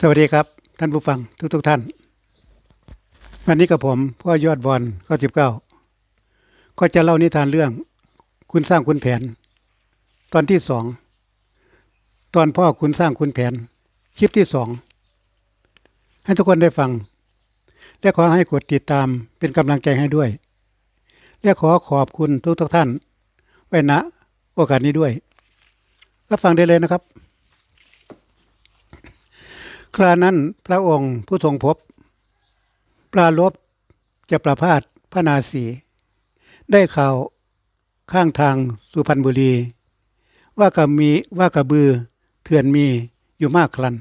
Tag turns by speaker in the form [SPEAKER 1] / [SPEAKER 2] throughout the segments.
[SPEAKER 1] สวัสดีครับ ท่านผู้ฟังทุกทุกๆท่าน วันนี้กับผมพ่อยอดบอลข้อสิบเก้าก็จะเล่านิทานเรื่อง คุณสร้างคุณแผน ตอนที่สองตอนพ่อคุณสร้างคุณแผน คลิปที่สองให้ทุกคนได้ฟัง และขอให้กดติดตามเป็นกำลังใจให้ด้วย และขอขอบคุณทุกทุกๆท่าน ไว้ณโอกาสนี้ด้วย รับฟังได้เลยนะครับ ครานั้นพระองค์ผู้ทรงพบปราลบจะประพาสพระนาสีได้ข่าวข้างทางสุพรรณบุรี ว่ากระมีว่ากระบือเถื่อนมีอยู่มากครัน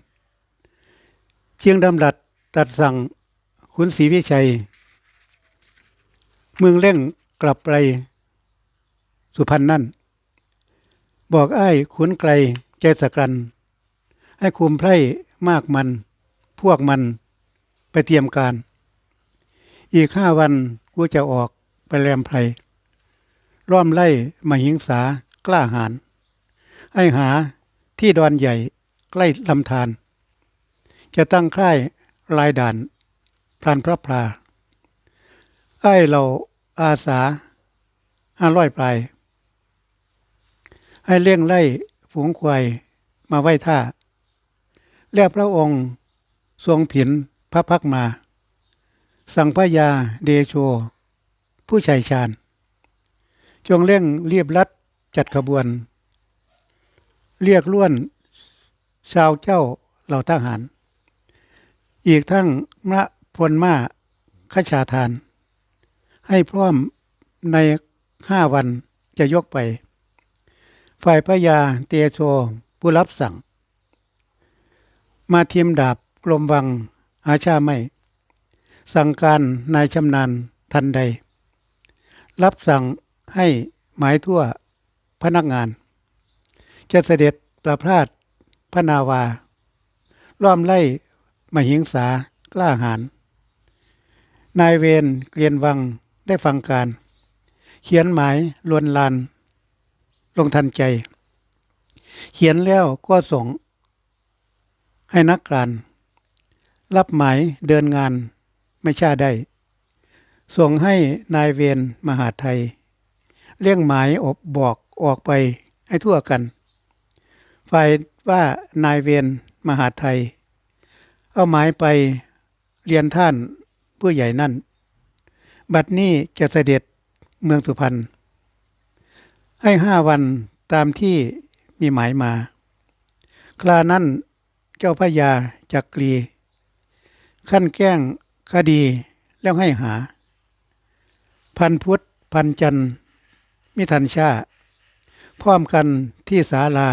[SPEAKER 1] เพียงดำรัดตัดสั่งขุนศรีวิชัย เมืองเร่งกลับไปสุพรรณนั่น บอกอ้ายขุนไกลใจสกัน ให้คุมไพร่ มากมัน พวกมันไปเตรียมการ อีกห้าวันกูจะออกไปแรมไพรร่อมไล่มาหิงสากล้าหาญให้หาที่ดอนใหญ่ใกล้ลำธารจะตั้งค่ายลายด่านพรานพระพราไอ้เราอาสาห้าร้อยปลายให้เลี่ยงไล่ฝูงควายมาไหว้ท่า แล้วพระองค์ทรงผินพระพักมา สั่งพระยาเดโช ผู้ชัยชาญ จงเร่งเรียบรัดจัดขบวน เรียกล้วนชาวเจ้าเหล่าทหาร อีกทั้งมระพลมาขชาทาน ให้พร้อมในห้าวันจะยกไป ฝ่ายพระยาเตโชผู้รับสั่ง มาเทียมดาบกลมวังอาชาไม่ สั่งการนายชำนาญทันใด รับสั่งให้หมายทั่วพนักงาน จะเสด็จประพลาดพระนาวา ล้อมไล่มหิงสากล้าหาญนายเวรเกลียนวังได้ฟังการ เขียนหมายลวนลาน ลงทันใจ เขียนแล้วก็ส่ง ให้นักการ รับหมายเดินงานไม่ช่าได้ ส่งให้นายเวรมหาไทยเลี่ยงหมายอบบอกออกไปให้ทั่วกัน ฝ่ายว่านายเวรมหาไทย เอาหมายไปเรียนท่านผู้ใหญ่นั่น บัดนี้จะเสด็จเมืองสุพรรณให้ห้าวันตามที่มีหมายมา คลานั้น จ้าพระยาจักรีขั้นแก้งคดีแล้วให้หา พันพุทธพันจันมิทันชา พร้อมกันที่ศาลา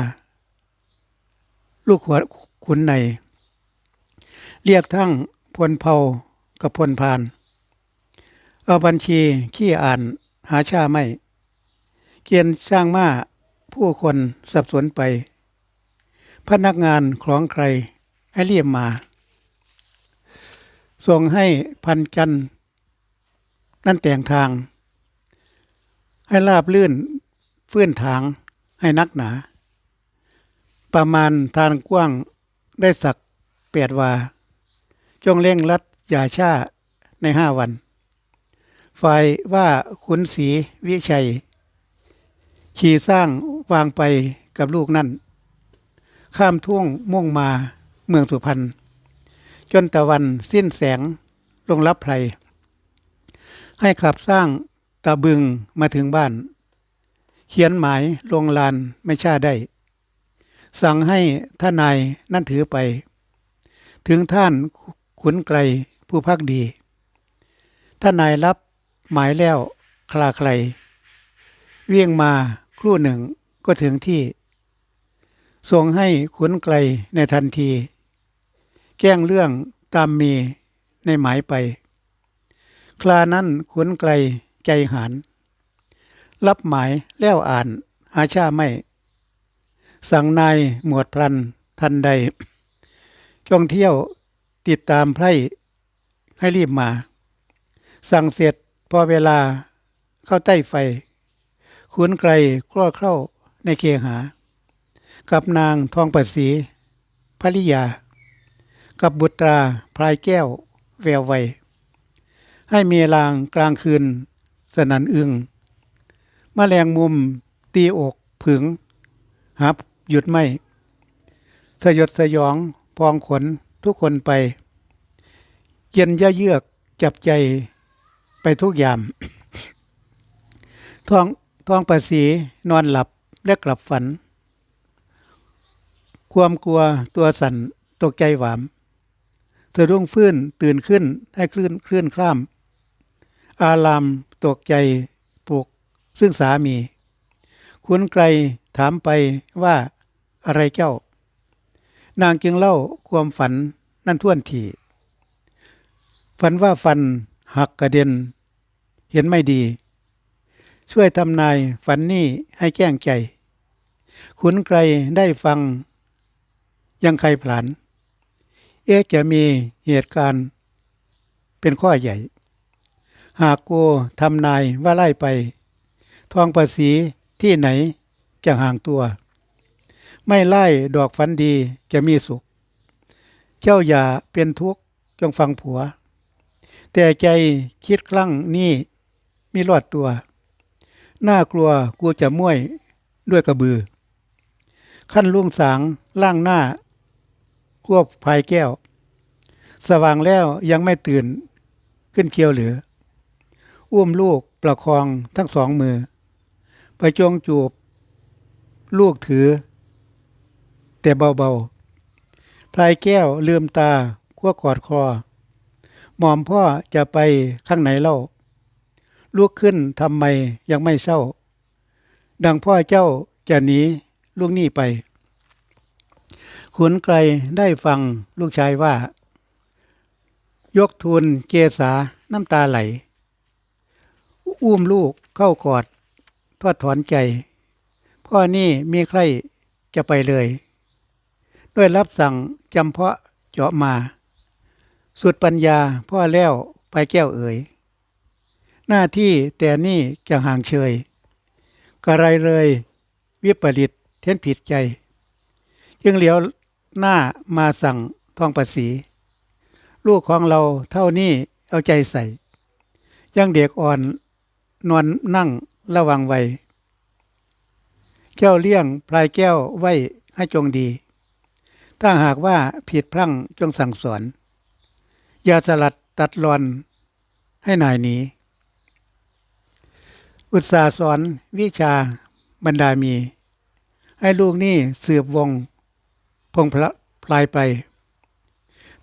[SPEAKER 1] ลูกหัวขุนใน เรียกทั้งพลเผากับพลพาน เอาบัญชีขี้อ่านหาชาไม่ เกียนช่างมาผู้คนสับสนไป พนักงานคล้องใครให้เรียมมา ส่งให้พันจันนั่นแต่งทาง ให้ลาบลื่นเฟื้นทางให้นักหนา ประมาณทางกว้างได้สักแปดวา จงเร่งรัดอย่าช้าในห้าวันฝ่ายว่าขุนศรีวิชัย ขี่สร้างวางไปกับลูกนั่น ข้ามทุ่งมุ่งมาเมืองสุพรรณจนตะวันสิ้นแสงลงรับไพรให้ขับสร้างตะบึงมาถึงบ้าน เขียนหมายลงลานไม่ช่าได้ สั่งให้ท่านนายนั่นถือไป ถึงท่านขุนไกลผู้พักดีท่านนายรับหมายแล้วคลาใคร เวียงมาครู่หนึ่งก็ถึงที่ ส่งให้ขุนไกลในทันที แก้งเรื่องตามมีในหมายไป คลานั้นขุนไกลใจหาน รับหมายแล้วอ่านหาชาไม่ สั่งนายหมวดพลันทันใดจงเที่ยวติดตามไพร่ให้รีบมา สั่งเสร็จพอเวลาเข้าใต้ไฟ ขุนไกลกล้อเข้าในเคหา กับนางทองประสีภริยา กับบุตราพลายแก้ว แววไวให้มีลางกลางคืน สนันอึงมแมลงมุม ตีอกผึงหับ หยุดไม่ สยดสยองพองขนทุกคนไป เย็นยะเยือกจับใจไปทุกยามท้องท้องประสีนอนหลับและกลับฝัน ความกลัวตัวสั่นตกใจหวามสะดุ้งฟื้นตื่นขึ้นให้คลื่นคลื่นคล่ำอารามตกใจปลุกซึ่งสามี คุณไกลถามไปว่าอะไรเจ้า นางจึงเล่าความฝันนั่นท่วนทีฝันว่าฟันหักกระเด็น เห็นไม่ดี ช่วยทำนายฝันนี่ให้แก้งใจขุนไกลได้ฟัง ยังใครผลานเอ๊ะจะมีเหตุการณ์เป็นข้อใหญ่ หากโกทำนายว่าไล่ไป ทองประสีที่ไหนจะห่างตัว ไม่ไล่ดอกฝันดีจะมีสุข เจ้าอย่าเป็นทุกข์จงฟังผัว แต่ใจคิดคลั่งนี่มีรอดตัว น่ากลัวกูจะม่วยด้วยกระบือ ขั้นลุงสางล่างหน้า ควบภายแก้ว สว่างแล้วยังไม่ตื่นขึ้นเคียวเหลือ อุ้มลูกประคองทั้งสองมือ ไปจงจูบ ลูกถือ แต่เบาๆพลายแก้วลืมตาขั้วกอดคอ หมอมพ่อจะไปข้างไหนเล่าลุกขึ้นทำไมยังไม่เศร้า ดังพ่อเจ้าจะหนีลูกหนี้ไป ขุนไกลได้ฟังลูกชายว่า ยกทูลเกษาน้ำตาไหล อุ้มลูกเข้ากอด ทอดถอนใจ พ่อนี่มีใครจะไปเลย ด้วยรับสั่งจำเพาะเจาะมา สุดปัญญาพ่อแล้วไปแก้วเอ๋ย หน้าที่แต่นี่จะห่างเชยกระไรเลย วิปริตเท้นผิดใจ จึงเหลียว หน้ามาสั่งทองประสีลูกของเราเท่านี้เอาใจใส่ ยังเด็กอ่อนนอนนั่งระวังไว้แก้วเลี้ยงพลายแก้วไว้ให้จงดี ถ้าหากว่าผิดพลั้งจงสั่งสอน อย่าสลัดตัดรอนให้นายหนีอุตสาสอนวิชาบรรดามี ให้ลูกนี่สืบวง พงพระพลายไป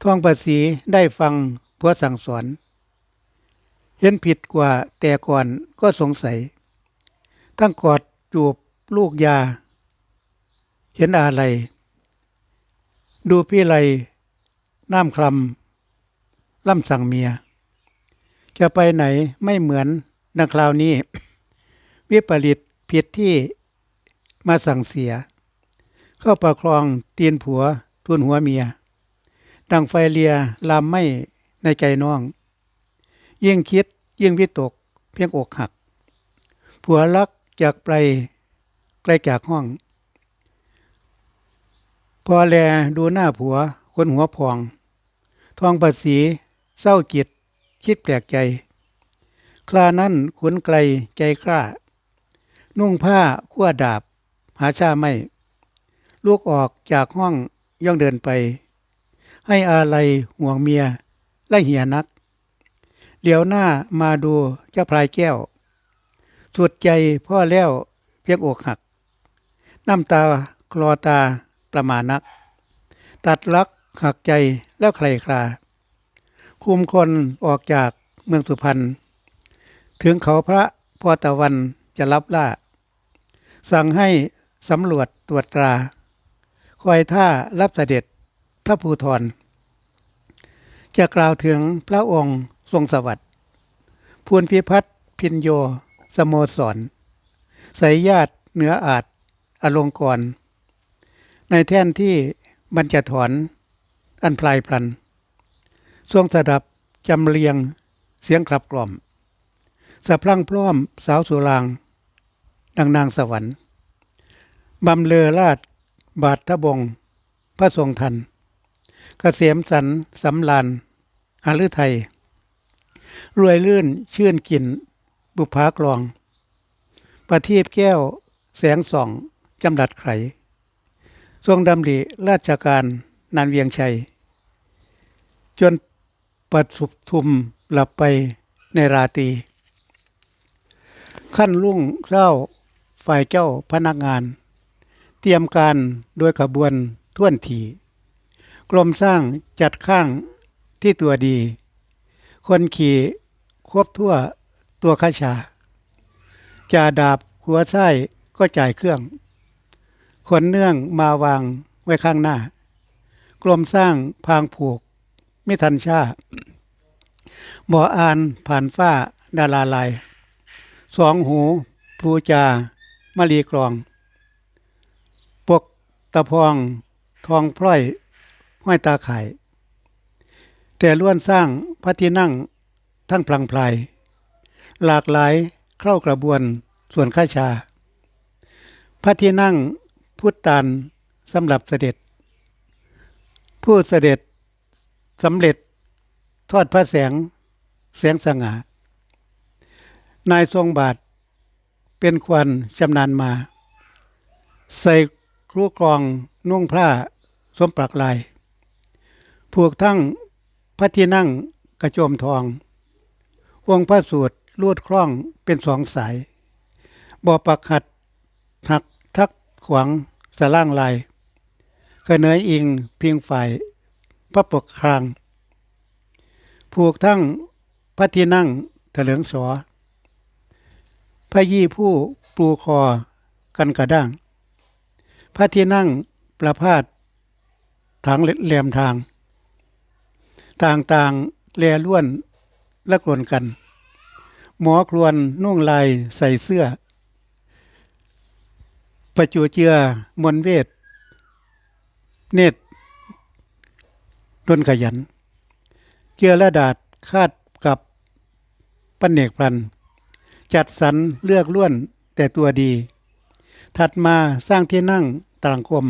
[SPEAKER 1] ท่องประสีได้ฟังพัวสั่งสอน เห็นผิดกว่าแต่ก่อนก็สงสัย ทั้งกอดจูบลูกยา เห็นอะไร ดูพี่ไรน้ำคลำล่ำสั่งเมีย จะไปไหนไม่เหมือนดังคราวนี้ วิปริตผิดที่มาสั่งเสีย เข้าประครองเตียนผัวทุนหัวเมียดังไฟเลียลามไม่ในใจน้องยิ่งคิดยิ่งวิตก เพียงอกหัก ผัวรักจากไปไกลจากห้อง พอแลดูหน้าผัวคนหัวพอง ทองประสีเศร้าจิต คิดแปลกใจ คลานั้นขุนไกลใจกล้า นุ่งผ้าขั้วดาบ หาชาไม่ ลูกออกจากห้องย่องเดินไป ให้อาลัยห่วงเมียและเหียนัก เหลียวหน้ามาดูเจ้าพลายแก้ว สุดใจพ่อแล้วเพียงอกหัก น้ำตาคลอตาประมาณนัก ตัดลักหักใจแล้วใครคลา คุมคนออกจากเมืองสุพรรณ ถึงเขาพระพอตะวันจะรับล่า สั่งให้สำรวจตรวจตรา อยท่ารับเสด็จพระภูธรจะกล่าวถึงพระองค์ทรงสวัสดิ์พูนพิพัฒน์พินโย สโมสรสายญาติเหนืออาจอลงกร ในแท่นที่บรรจถอนอันพลายพลันทรงสดับจำเรียงเสียงขับกล่อมสะพรั่งพร้อมสาวสุราง ดังนางสวรรค์บำเลอราช บาททบง พระทรงทันเกษมสันสำลานหาลือไทย รวยลื่นชื่นกลิ่น บุภากลอง ประทีปแก้ว แสงส่อง จำดัดไข ทรงดำริราชการนานเวียงชัย จนปัดสุบทุมหลับไปในราตี ขั้นลุ่งเจ้าฝ่ายเจ้าพนักงาน ตรียมการโดยขบวนท่วนทีกรมสร้างจัดข้างที่ตัวดี คนขี่ควบทั่วตัวข้าชาจ่าดาบหัวไส้ก็จ่ายเครื่องคนเนื่องมาวางไว้ข้างหน้ากรมสร้างพางผูก ไม่ทันชาบ่ออานผ่านฟ้าดาราลาย สองหูพลูจามะลีกรอง ตะพอง ทองพร้อยห้อยตาไข่แต่ล้วนสร้างพระที่นั่งทั้งพลังพลาย หลากหลายเข้ากระบวนส่วนข้าชา พระที่นั่งพุทธตานสำหรับเสด็จ ผู้เสด็จสำเร็จทอดพระแสงแสงสง่า นายทรงบาทเป็นควันชำนาญมา ใส่ ครูกรองนุ่งผ้าสมปรักลาย ผูกทั้งพระที่นั่งกระโจมทอง วงพระสูตรลูดคล้องเป็นสองสาย บ่อปักหัดหักทักขวางสล่างลายกระเนยอิงเพียงฝ่ายพระปกครางผูกทั้งพระที่นั่งเถลิงสอพระยี่ผู้ปลูคอกันกระด้าง พระที่นั่งประพาสทางแหลมทาง ต่างๆแลล้วนและกลนกัน หมอครวนนุ่งลายใส่เสื้อ ประจูเจือมนเวท เนตรดนขยัน เจือและดาดคาดกับปันเนกพลัน จัดสรรเลือกล้วนแต่ตัวดี ถัดมาสร้างที่นั่ง ต่างคม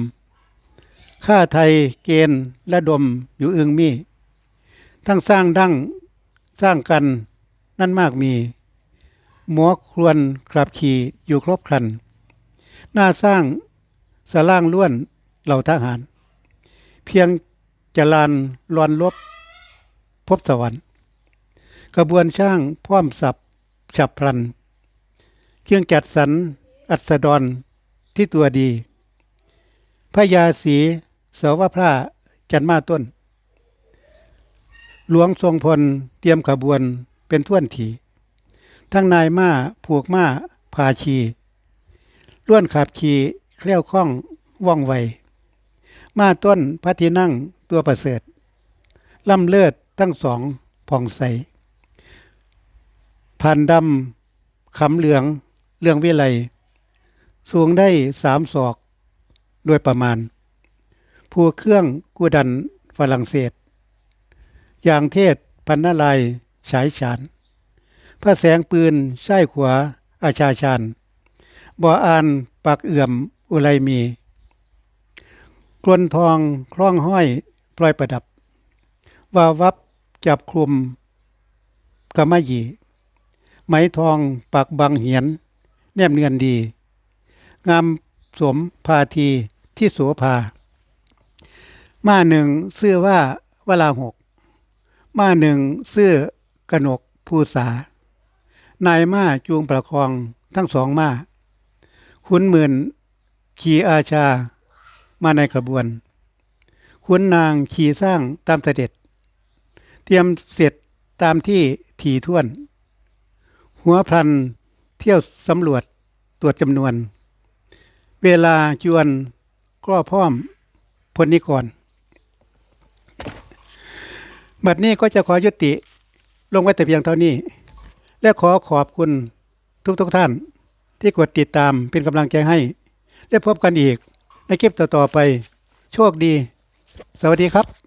[SPEAKER 1] ข้าไทยเกณฑ์และดมอยู่อึงมี ทั้งสร้างดั้งสร้างกันนั่นมากมี หมอควนขับขี่อยู่ครบครัน หน้าสร้างสล่างล้วนเหล่าทหาร เพียงจะลานลอนลบ พบสวรรค์ กระบวนช่างพร้อมสับฉับพลัน เครื่องจัดสรรอัสดรที่ตัวดี พระยาสีเสาวพระจันมาต้น หลวงทรงพลเตรียมขบวนเป็นท่วนทีทั้งนายม้าผูกม้าพาชีล้วนขับขี่เคลี้ยวคล่องว่องไวมาต้นพระที่นั่งตัวประเสริฐล่ำเลิศทั้งสองผ่องใสผ่านดำขำเหลืองเรื่องวิไลสูงได้สามศอก โดยประมาณ ผู้เครื่องกูดันฝรั่งเศส อย่างเทศพันนาลายฉายฉานพระแสงปืนใช่ขวาอาชาชานบ่ออ่านปากเอื่อมอุไรมี กลวนทองคล้องห้อยปล่อยประดับ วาวับจับคลุมกำมะหยีไหมทองปากบังเหียน แนบเนือนดี งามสมพาที ที่โสภา มาหนึ่งเสื้อว่าวลาหก มาหนึ่งเสื้อกนกภูษา นายมาจูงประคองทั้งสองมาขุนหมื่นขี่อาชามาในขบวนขุนนางขี่สร้างตามเสด็จ เตรียมเสร็จตามที่ถี่ท่วน หัวพลันเที่ยวสำรวจตรวจจำนวน เวลาจวน ก็พร้อมพลนิกรบัดนี้ก็จะขอยุติลงไว้แต่เพียงเท่านี้ และขอขอบคุณทุกทุกท่าน ที่กดติดตามเป็นกำลังใจให้ และพบกันอีกในคลิปต่อๆไป โชคดี สวัสดีครับ